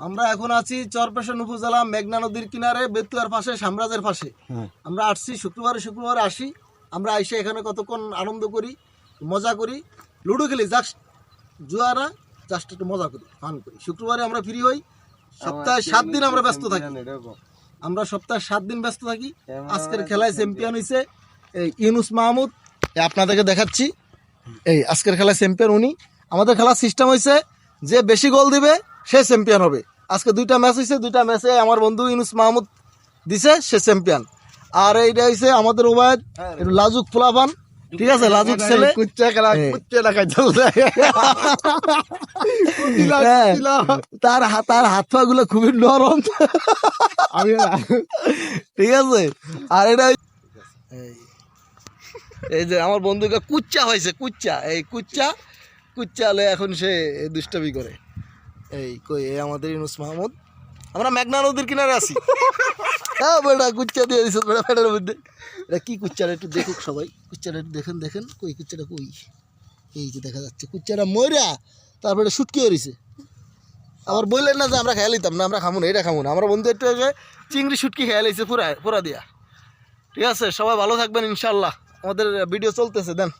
আমরা এখন আছি চরপেশন উপজেলা মেঘনা নদীর কিনারে বেতুয়ার পাশে সাম্রাজ্যের পাশে। হ্যাঁ। আমরা আসছি শুক্রবারে শুক্রবারে আসি। আমরা এসে এখানে কতক্ষণ আনন্দ করি মজা করি। লুডো খেলি জাস্ট জুয়ারা জাস্ট একটু মজা করি ফান করি। শুক্রবারে আমরা ফ্রি হই। সপ্তাহে সাত দিন আমরা ব্যস্ত থাকি। আমরা সপ্তাহে সাত দিন ব্যস্ত থাকি। আজকের খেলায় চ্যাম্পিয়ন হয়েছে এই ইউনুস মাহমুদ। আপনাদেরকে দেখাচ্ছি। এই আজকের খেলায় চ্যাম্পিয়ন উনি। আমাদের খেলার সিস্টেম হয়েছে যে বেশি গোল দিবে সে চ্যাম্পিয়ন হবে। আজকে দুইটা ম্যাচ হয়েছে দুইটা ম্যাচে আমার বন্ধু ইউনুস মাহমুদ দিছে সে চ্যাম্পিয়ন আর এইটা হয়েছে আমাদের ওবায়দ লাজুক ফুলাবান ঠিক আছে লাজুক ছেলে। হ্যাঁ। হ্যাঁ, তার তার হাত পা গুলো খুবই নরম। ঠিক আছে। আর এটা এই- এই যে আমার বন্ধুকে কুচ্চা হয়েছে কুচ্চা। এই কুচ্চা কুচ্চা হলে এখন সে দুষ্টমি করে। এই কই, এই আমাদের ইউনুস মাহমুদ। আমরা মেঘনা নদীর কিনারে আছি। হ্যাঁ বেটা কুচ্চা দিয়ে দিছ বেটা ফেটার মধ্যে। এটা কি কুচ্চাটা একটু দেখুক সবাই। কুচ্চাটা একটু দেখেন দেখেন। কই কুচ্চাটা কই? এই যে দেখা যাচ্ছে কুচ্চাটা ময়রা তারপরে শুটকি হয়েছে আবার বললেন না যে আমরা খেয়াল নিতাম না, আমরা খামুন এটা খামুন আমরা বন্ধু একটু আগে চিংড়ি শুটকি খেয়াল হয়েছে পুরা পুরা দিয়া। ঠিক আছে, সবাই ভালো থাকবেন ইনশাল্লাহ আমাদের ভিডিও চলতেছে, দেন।